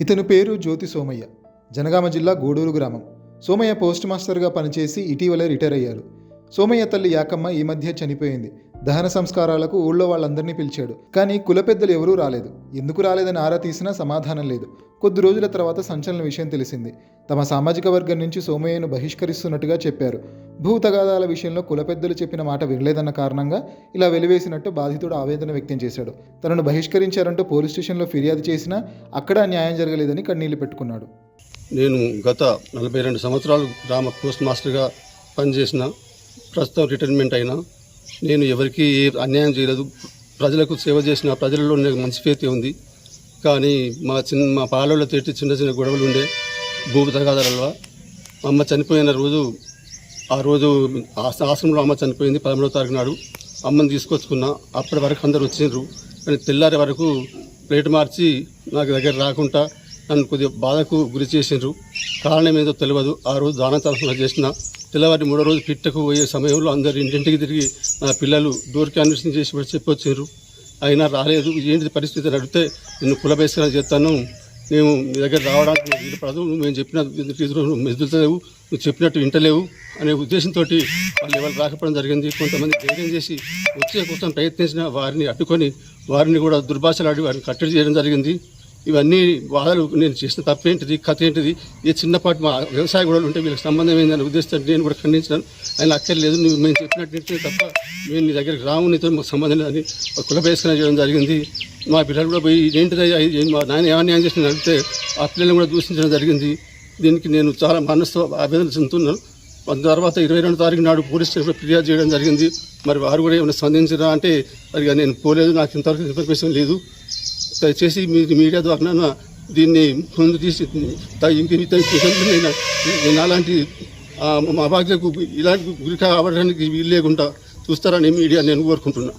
ఇతని పేరు జ్యోతి సోమయ్య. జనగామ జిల్లా గూడూరు గ్రామం. సోమయ్య పోస్ట్ మాస్టర్గా పనిచేసి ఇటీవలే రిటైర్ అయ్యారు. సోమయ్య తల్లి యాకమ్మ ఈ మధ్య చనిపోయింది. దహన సంస్కారాలకు ఊళ్ళో వాళ్ళందరినీ పిలిచాడు. కానీ కుల పెద్దలు ఎవరూ రాలేదు. ఎందుకు రాలేదని ఆరా తీసినా సమాధానం లేదు. కొద్ది రోజుల తర్వాత సంచలన విషయం తెలిసింది. తమ సామాజిక వర్గం నుంచి సోమయ్యను బహిష్కరిస్తున్నట్టుగా చెప్పారు. భూ తగాదాల విషయంలో కుల పెద్దలు చెప్పిన మాట వినలేదన్న కారణంగా ఇలా వెలివేసినట్టు బాధితుడు ఆవేదన వ్యక్తం చేశాడు. తనను బహిష్కరించారంటూ పోలీస్ స్టేషన్లో ఫిర్యాదు చేసినా అక్కడ న్యాయం జరగలేదని కన్నీళ్ళు పెట్టుకున్నాడు. నేను గత నలభై రెండు సంవత్సరాలు గ్రామ పోస్ట్ మాస్టర్గా పనిచేసిన ప్రస్తుతం రిటైర్మెంట్ అయినా నేను ఎవరికీ ఏ అన్యాయం చేయలేదు. ప్రజలకు సేవ చేసిన ప్రజలలో నాకు మంచి ఫేతి ఉంది. కానీ మా చిన్న మా పాలలో తేటి చిన్న చిన్న గొడవలు ఉండే భూమి తగాదాలలో అమ్మ చనిపోయిన రోజు ఆ రోజు ఆశ- ఆశ్రమంలో అమ్మ చనిపోయింది పదమూడవ తారీఖు నాడు. అమ్మని తీసుకొచ్చుకున్నా. అప్పటి వరకు అందరు వచ్చిండ్రు. కానీ తెల్లారి వరకు ప్లేట్ మార్చి నాకు దగ్గర రాకుండా నన్ను కొద్దిగా బాధకు గురి చేసిండ్రు. కారణం ఏదో తెలియదు ఆ రోజు దాన తరఫున చేసిన తెల్లవారి మూడో రోజు పిట్టకు పోయే సమయంలో అందరు ఇంటింటికి తిరిగి నా పిల్లలు డోర్కి అన్వేషణ చేసి చెప్పొచ్చారు. అయినా రాలేదు. ఏంటి పరిస్థితి అని అడిగితే నేను కుల బహిష్కరణ చేస్తాను. మేము మీ దగ్గర రావడానికి వీలుపడదు నువ్వు మేము చెప్పిన రీతిలో మెదులుతలేవు? నువ్వు చెప్పినట్టు వింటలేవు. అనే ఉద్దేశంతో వాళ్ళు ఎవరు రాకపోవడం జరిగింది. కొంతమంది ధైర్యం చేసి వచ్చే కోసం ప్రయత్నించిన వారిని అడ్డుకొని వారిని కూడా దుర్భాషలాడి వారిని కట్టడి చేయడం జరిగింది. ఇవన్నీ వాదలు నేను చేసిన తప్పేంటిది కథ ఏంటిది ఈ చిన్నపాటి మా వ్యవసాయ గొడవలు ఉంటే వీళ్ళకి సంబంధం ఏందని ఉద్దేశం నేను కూడా ఖండించాను. ఆయన అక్కర్లేదు నువ్వు మేము చెప్పినట్టు తప్ప మేము నీ దగ్గరికి రాము నీతో మాకు సంబంధం లేదని కులపేసుకునే చేయడం జరిగింది. మా పిల్లలు కూడా పోయి ఏంటిది మా నాయన ఏమన్నా న్యాయం చేసిన అడిగితే ఆ పిల్లల్ని కూడా దూషించడం జరిగింది. దీనికి నేను చాలా మనసుతో ఆవేదన చెందుతున్నాను. దాని తర్వాత ఇరవై రెండు తారీఖు నాడు పోలీస్ స్టేషన్లో ఫిర్యాదు చేయడం జరిగింది. మరి వారు కూడా ఏమైనా స్పందించరా అంటే మరి నేను పోలేదు నాకు ఇంతవరకు ఇన్ఫర్మేషన్ లేదు. దయచేసి మీ మీడియా ద్వారా దీన్ని ముందు తీసి త- నేను అలాంటి మా బాధ్యతకు ఇలాంటి గురి కావడానికి వీలు లేకుండా చూస్తారని మీడియా నేను కోరుకుంటున్నాను